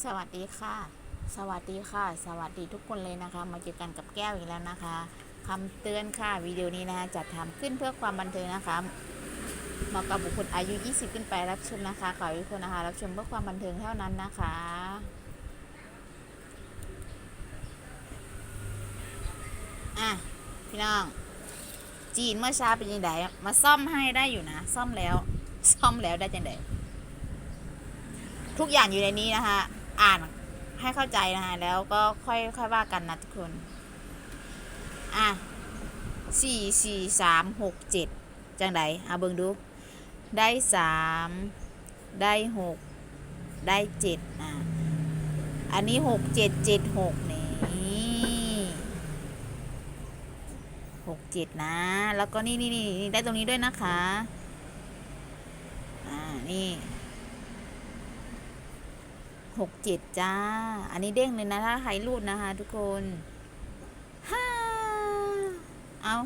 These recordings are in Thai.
สวัสดีค่ะ สวัสดีค่ะ สวัสดีทุกคนเลยนะคะ มาเจอกันกับแก้วอีกแล้วนะคะคำเตือนค่ะวิดีโอนี้นะคะจัดทำขึ้นเพื่อความบันเทิงนะคะเหมาะกับบุคคลอายุ 20 ขึ้นไปรับชมนะคะขอให้ทุกคนนะคะ รับชมเพื่อความบันเทิงเท่านั้นนะคะอะพี่น้อง จีนเมื่อเช้าเป็นยังไงมาซ่อมให้ได้อยู่นะ ซ่อมแล้ว ซ่อมแล้วได้จังไดทุกอย่างอยู่ในนี้นะคะ อ่านให้เข้าใจนะคะแล้วก็ค่อยค่อยว่ากันนะทุกคน อะสี่สี่สามหกเจ็ดจังไดเอาเบิ่งดู ได้สามได้หกได้เจ็ดอะอันนี้หกเจ็ดเจ็ดหกนี่หกเจ็ดนะ แล้วก็นี่นี่นี่นี่ได้ตรงนี้ด้วยนะคะ อ่า นี่ หกเจ็ดจ้า อันนี้เด้งเลยนะ ถ้าใครรูดนะคะ ทุกคนฮ่าเอา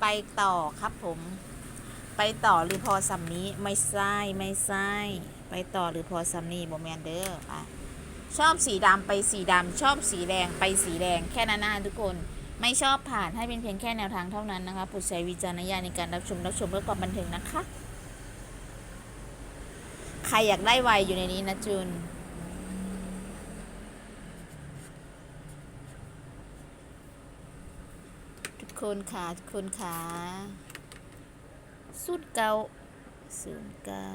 ไปต่อครับผม ไปต่อหรือพอสำนี้ไม่ใช่ไม่ใช่ไปต่อหรือพอสำนี้โบแมนเดอร์อะชอบสีดำไปสีดำชอบสีแดงไปสีแดงแค่นั้นนะทุกคนไม่ชอบผ่านให้เป็นเพียงแค่แนวทางเท่านั้นนะคะโปรดใช้วิจารณญาณในการรับชมรับชมเพื่อความบันเทิงนะคะ รอยากได้ไวอยู่ในนี้นะจุน ทุกคนค่ะทุกคนค่ะศูดเก้าศูนย์เก้า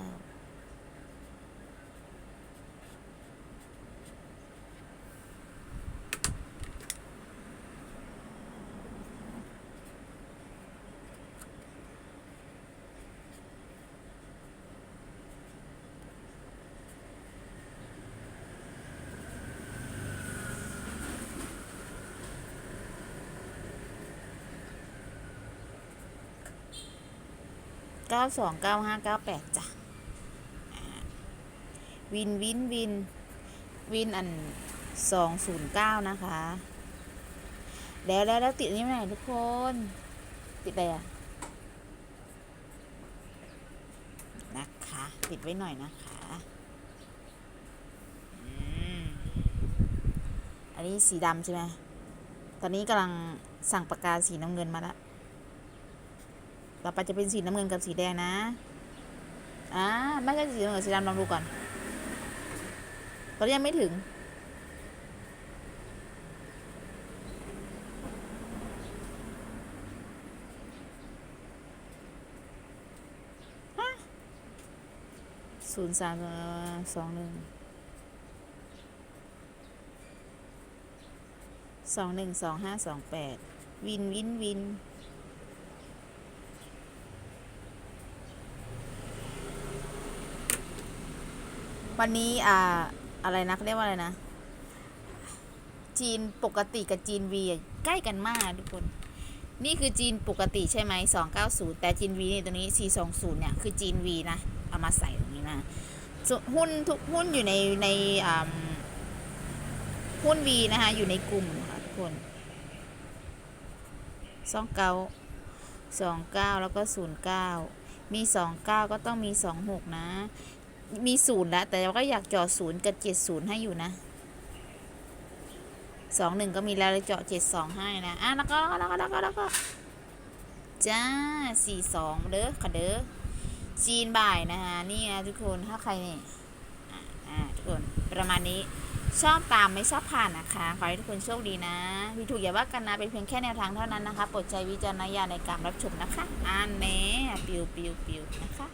เก้าสองเก้าห้าเก้าแปดจ้ะวินวินวินวินอันสองศูนย์เก้านะคะ แล้วแล้วแล้วติดอันนี้ไหนทุกคน ติดอะไรอะนะคะ ติดไว้หน่อยนะคะอันนี้สีดำใช่ไหมตอนนี้กำลังสั่งปากกาสีน้ำเงินมาแล้ว ต่อไปจะเป็นสีน้ำเงินกับสีแดงนะ อ่าไม่ใช่สีน้ำเงินสีดำลองดูก่อน ตอนนี้ยังไม่ถึง ศูนย์สามสองหนึ่งสองหนึ่งสองห้าสองแปดวินวินวิน วันนี้อ่าอะไรนะเขาเรียกว่าอะไรนะ จีนปกติกับจีนวีใกล้กันมากทุกคน นี่คือจีนปกติใช่ไหมสองเก้าศูนย์แต่จีนวีนี่ตัวนี้สี่สองศูนย์เนี่ยคือจีนวีนะ เอามาใส่ตรงนี้นะหุ้นทุกหุ้นอยู่ในในอ่าหุ้นวีนะคะอยู่ในกลุ่มค่ะทุกคนสองเก้าสองเก้าแล้วก็ศูนย์เก้ามีสองเก้าก็ต้องมีสองหกนะ มีศูนย์แล้วแต่เราก็อยากเจาะศูนย์กับเจ็ดศูนย์ให้อยู่นะสองหนึ่งก็มีแล้วเลยเจาะเจ็ดสองให้นะอะแล้วก็แล้วก็แล้วก็แล้วก็จ้าสี่สองเด้อค่ะเด้อจีนบ่ายนะคะนี่นะทุกคนถ้าใครเนี่ยอะอะทุกคนประมาณนี้ชอบตามไม่ชอบผ่านนะคะขอให้ทุกคนโชคดีนะมีถูกอย่าว่ากันนะเป็นเพียงแค่แนวทางเท่านั้นนะคะโปรดใช้วิจารณญาณในการรับชมนะคะอ่านแน่ปิวปิวปิวนะคะ